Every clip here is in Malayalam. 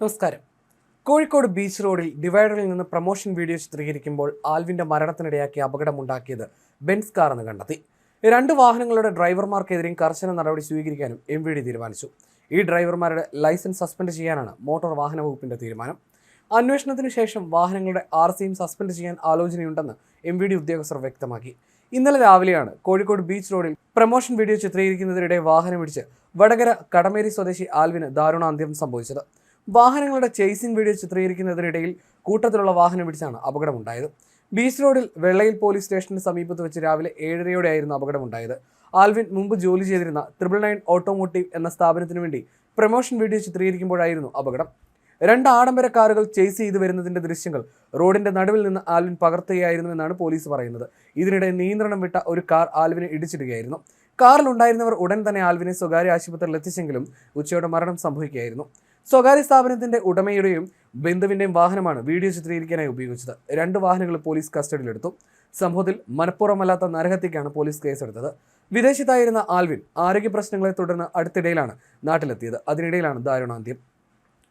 നമസ്കാരം. കോഴിക്കോട് ബീച്ച് റോഡിൽ ഡിവൈഡറിൽ നിന്ന് പ്രൊമോഷൻ വീഡിയോ ചിത്രീകരിക്കുമ്പോൾ ആൽവിന്റെ മരണത്തിനിടയാക്കിയ അപകടമുണ്ടാക്കിയത് ബെൻസ് കാർ എന്ന് കണ്ടെത്തി. രണ്ട് വാഹനങ്ങളുടെ ഡ്രൈവർമാർക്കെതിരെയും കർശന നടപടി സ്വീകരിക്കാനും എം വി ഡി തീരുമാനിച്ചു. ഈ ഡ്രൈവർമാരുടെ ലൈസൻസ് സസ്പെൻഡ് ചെയ്യാനാണ് മോട്ടോർ വാഹന വകുപ്പിന്റെ തീരുമാനം. അന്വേഷണത്തിന് ശേഷം വാഹനങ്ങളുടെ ആർ സിയും സസ്പെൻഡ് ചെയ്യാൻ ആലോചനയുണ്ടെന്ന് എം വി ഡി ഉദ്യോഗസ്ഥർ വ്യക്തമാക്കി. ഇന്നലെ രാവിലെയാണ് കോഴിക്കോട് ബീച്ച് റോഡിൽ പ്രൊമോഷൻ വീഡിയോ ചിത്രീകരിക്കുന്നതിനിടെ വാഹനമിടിച്ച് വടകര കടമേരി സ്വദേശി ആൽവിന് ദാരുണാന്ത്യം സംഭവിച്ചത്. വാഹനങ്ങളുടെ ചേസിംഗ് വീഡിയോ ചിത്രീകരിക്കുന്നതിനിടയിൽ കൂട്ടത്തിലുള്ള വാഹനം പിടിച്ചാണ് അപകടമുണ്ടായത്. ബീച്ച് റോഡിൽ വെള്ളയിൽ പോലീസ് സ്റ്റേഷന് സമീപത്ത് വെച്ച് രാവിലെ ഏഴരയോടെയായിരുന്നു അപകടമുണ്ടായത്. ആൽവിൻ മുമ്പ് ജോലി ചെയ്തിരുന്ന ട്രിപ്പിൾ നയൻ ഓട്ടോമോട്ടീവ് എന്ന സ്ഥാപനത്തിനു വേണ്ടി പ്രൊമോഷൻ വീഡിയോ ചിത്രീകരിക്കുമ്പോഴായിരുന്നു അപകടം. രണ്ട് ആഡംബര കാറുകൾ ചേസ് ചെയ്ത് വരുന്നതിന്റെ ദൃശ്യങ്ങൾ റോഡിന്റെ നടുവിൽ നിന്ന് ആൽവിൻ പകർത്തുകയായിരുന്നുവെന്നാണ് പോലീസ് പറയുന്നത്. ഇതിനിടെ നിയന്ത്രണം വിട്ട ഒരു കാർ ആൽവിനെ ഇടിച്ചിടുകയായിരുന്നു. കാറിലുണ്ടായിരുന്നവർ ഉടൻ തന്നെ ആൽവിനെ സ്വകാര്യ ആശുപത്രിയിൽ എത്തിച്ചെങ്കിലും ഉച്ചയോടെ മരണം സംഭവിക്കുകയായിരുന്നു. സ്വകാര്യ സ്ഥാപനത്തിന്റെ ഉടമയുടെയും ബന്ധുവിന്റെയും വാഹനമാണ് വീഡിയോ ചിത്രീകരിക്കാനായി ഉപയോഗിച്ചത്. രണ്ട് വാഹനങ്ങൾ പോലീസ് കസ്റ്റഡിയിലെടുത്തു. സംഭവത്തിൽ മനഃപൂർവമല്ലാത്ത നരഹത്യക്കാണ് പോലീസ് കേസെടുത്തത്. വിദേശത്തായിരുന്ന ആൽവിൻ ആരോഗ്യ പ്രശ്നങ്ങളെ തുടർന്ന് അടുത്തിടയിലാണ് നാട്ടിലെത്തിയത്. അതിനിടയിലാണ് ദാരുണാന്ത്യം.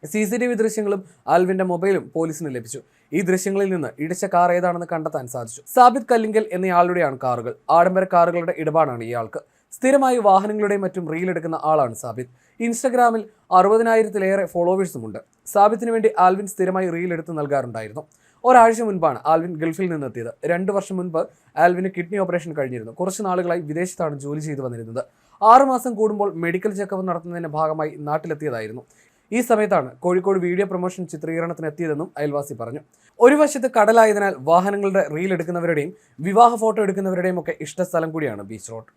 സി സി ടി വി ദൃശ്യങ്ങളും ആൽവിന്റെ മൊബൈലും പോലീസിന് ലഭിച്ചു. ഈ ദൃശ്യങ്ങളിൽ നിന്ന് ഇടിച്ച കാർ ഏതാണെന്ന് കണ്ടെത്താൻ സാധിച്ചു. സാബിത് കല്ലിങ്കൽ എന്നയാളുടെയാണ് കാറുകൾ. ആഡംബര കാറുകളുടെ ഇടപാടാണ് ഇയാൾക്ക്. സ്ഥിരമായി വാഹനങ്ങളുടെയും മറ്റും റീൽ എടുക്കുന്ന ആളാണ് സാബിത്ത് ഇൻസ്റ്റഗ്രാമിൽ അറുപതിനായിരത്തിലേറെ ഫോളോവേഴ്സുമുണ്ട്. സാബിത്തിന് വേണ്ടി ആൽവിൻ സ്ഥിരമായി റീൽ എടുത്ത് നൽകാറുണ്ടായിരുന്നു. ഒരാഴ്ച മുൻപാണ് ആൽവിൻ ഗൾഫിൽ നിന്നെത്തിയത്. രണ്ട് വർഷം മുൻപ് ആൽവിന് കിഡ്നി ഓപ്പറേഷൻ കഴിഞ്ഞിരുന്നു. കുറച്ച് നാളുകളായി വിദേശത്താണ് ജോലി ചെയ്തു വന്നിരുന്നത്. ആറുമാസം കൂടുമ്പോൾ മെഡിക്കൽ ചെക്കപ്പ് നടത്തുന്നതിന്റെ ഭാഗമായി നാട്ടിലെത്തിയതായിരുന്നു. ഈ സമയത്താണ് കോഴിക്കോട് വീഡിയോ പ്രൊമോഷൻ ചിത്രീകരണത്തിന് എത്തിയതെന്നും അയൽവാസി പറഞ്ഞു. ഒരു വശത്ത് കടലായതിനാൽ വാഹനങ്ങളുടെ റീൽ എടുക്കുന്നവരുടെയും വിവാഹ ഫോട്ടോ എടുക്കുന്നവരുടെയും ഒക്കെ ഇഷ്ടസ്ഥലം കൂടിയാണ് ബീച്ച് റോഡ്.